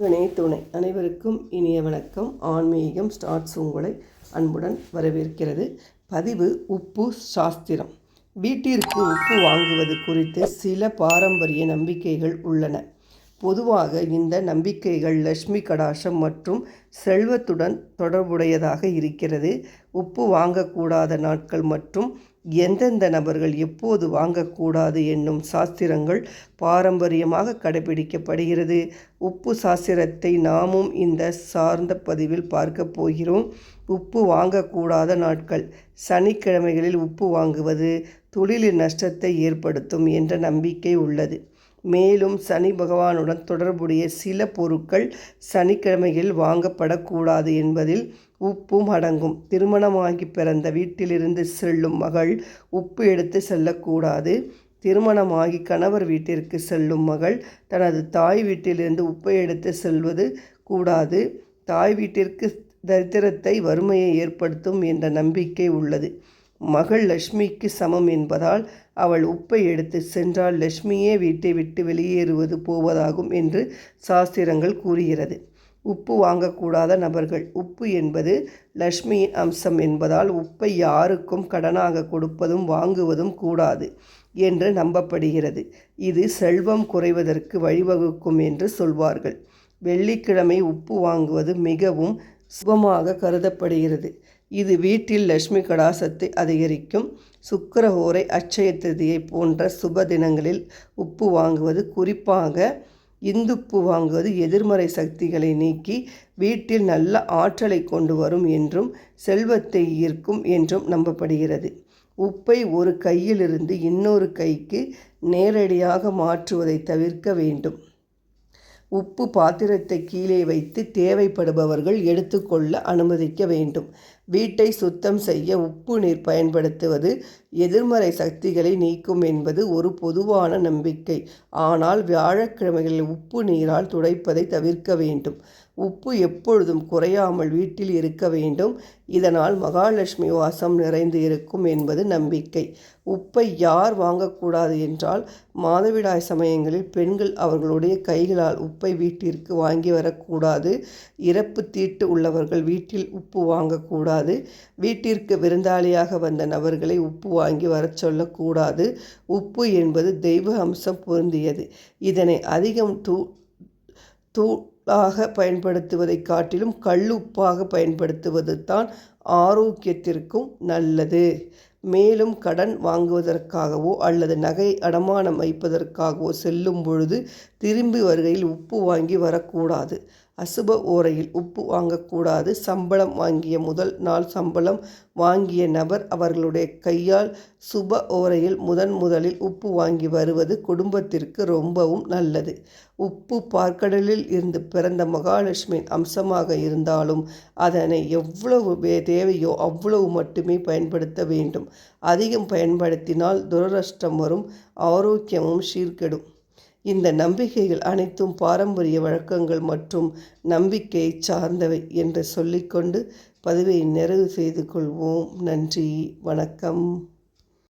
துணை துணை அனைவருக்கும் இனிய வணக்கம். ஆன்மீகம் ஸ்டார்ட்ஸ் உங்களை அன்புடன் வரவேற்கிறது. பதிவு உப்பு சாஸ்திரம். வீட்டிற்கு உப்பு வாங்குவது குறித்து சில பாரம்பரிய நம்பிக்கைகள் உள்ளன. பொதுவாக இந்த நம்பிக்கைகள் லட்சுமி கடாஷம் மற்றும் செல்வத்துடன் தொடர்புடையதாக இருக்கிறது. உப்பு வாங்கக்கூடாத நாட்கள் மற்றும் எந்தெந்த நபர்கள் எப்போது வாங்கக்கூடாது என்னும் சாஸ்திரங்கள் பாரம்பரியமாக கடைபிடிக்கப்படுகிறது. உப்பு சாஸ்திரத்தை நாமும் இந்த சார்ந்த பதிவில் பார்க்க போகிறோம். உப்பு வாங்கக்கூடாத நாட்கள். சனிக்கிழமைகளில் உப்பு வாங்குவது தொழிலில் நஷ்டத்தை ஏற்படுத்தும் என்ற நம்பிக்கை உள்ளது. மேலும் சனி பகவானுடன் தொடர்புடைய சில பொருட்கள் சனிக்கிழமையில் வாங்கப்படக்கூடாது என்பதில் உப்பும் அடங்கும். திருமணமாகி பிறந்த வீட்டிலிருந்து செல்லும் மகள் உப்பு எடுத்து செல்லக்கூடாது. திருமணமாகி கணவர் வீட்டிற்கு செல்லும் மகள் தனது தாய் வீட்டிலிருந்து உப்பை எடுத்து செல்வது கூடாது. தாய் வீட்டிற்கு தரித்திரத்தை வறுமையை ஏற்படுத்தும் என்ற நம்பிக்கை உள்ளது. மகள் லட்சுமிக்கு சமம் என்பதால் அவள் உப்பை எடுத்து சென்றால் லக்ஷ்மியே வீட்டை விட்டு வெளியேறுவது போவதாகும் என்று சாஸ்திரங்கள் கூறுகிறது. உப்பு வாங்கக்கூடாத நபர்கள். உப்பு என்பது லக்ஷ்மியின் அம்சம் என்பதால் உப்பை யாருக்கும் கடனாக கொடுப்பதும் வாங்குவதும் கூடாது என்று நம்பப்படுகிறது. இது செல்வம் குறைவதற்கு வழிவகுக்கும் என்று சொல்வார்கள். வெள்ளிக்கிழமை உப்பு வாங்குவது மிகவும் சுபமாக கருதப்படுகிறது. இது வீட்டில் லட்சுமி கடாசத்தை அதிகரிக்கும். சுக்கரஹோரை அட்சய திருதியை போன்ற சுப தினங்களில் உப்பு வாங்குவது குறிப்பாக இந்துப்பு வாங்குவது எதிர்மறை சக்திகளை நீக்கி வீட்டில் நல்ல ஆற்றலை கொண்டு வரும் என்றும் செல்வத்தை ஈர்க்கும் என்றும் நம்பப்படுகிறது. உப்பை ஒரு கையிலிருந்து இன்னொரு கைக்கு நேரடியாக மாற்றுவதை தவிர்க்க வேண்டும். உப்பு பாத்திரத்தை கீழே வைத்து தேவைப்படுபவர்கள் எடுத்துக்கொள்ள அனுமதிக்க வேண்டும். வீட்டை சுத்தம் செய்ய உப்பு நீர் பயன்படுத்துவது எதிர்மறை சக்திகளை நீக்கும் என்பது ஒரு பொதுவான நம்பிக்கை. ஆனால் வியாழக்கிழமைகளில் உப்பு நீரால் துடைப்பதை தவிர்க்க வேண்டும். உப்பு எப்பொழுதும் குறையாமல் வீட்டில் இருக்க வேண்டும். இதனால் மகாலட்சுமி வாசம் நிறைந்து இருக்கும் என்பது நம்பிக்கை. உப்பை யார் வாங்கக்கூடாது என்றால் மாதவிடாய் சமயங்களில் பெண்கள் அவர்களுடைய கைகளால் உப்பை வீட்டிற்கு வாங்கி வரக்கூடாது. இறப்பு தீட்டு உள்ளவர்கள் வீட்டில் உப்பு வாங்கக்கூடாது. வீட்டிற்கு விருந்தாளியாக வந்த நபர்களை உப்பு வாங்கி வரச் சொல்லக்கூடாது. உப்பு என்பது தெய்வ அம்சம் பொருந்தியது. இதனை அதிகம் தூ தூளாக பயன்படுத்துவதை காட்டிலும் கல்லுப்பாக பயன்படுத்துவது தான் ஆரோக்கியத்திற்கும் நல்லது. மேலும் கடன் வாங்குவதற்காகவோ அல்லது நகை அடமானம் வைப்பதற்காகவோ செல்லும் பொழுது திரும்பி வருகையில் உப்பு வாங்கி வரக்கூடாது. அசுப ஓரையில் உப்பு வாங்கக்கூடாது. சம்பளம் வாங்கிய முதல் நாள் சம்பளம் வாங்கிய நபர் அவர்களுடைய கையால் சுப ஓரையில் முதன் முதலில் உப்பு வாங்கி வருவது குடும்பத்திற்கு ரொம்பவும் நல்லது. உப்பு பார்க்கடலில் இருந்து பிறந்த மகாலட்சுமியின் அம்சமாக இருந்தாலும் அதனை எவ்வளவு தேவையோ அவ்வளவு மட்டுமே பயன்படுத்த வேண்டும். அதிகம் பயன்படுத்தினால் துரநஷ்டம் வரும் ஆரோக்கியமும் சீர்கெடும். இந்த நம்பிக்கைகள் அனைத்தும் பாரம்பரிய வழக்கங்கள் மற்றும் நம்பிக்கையை சார்ந்தவை என்று சொல்லிக்கொண்டு பதிவை நிறைவு செய்து கொள்வோம். நன்றி வணக்கம்.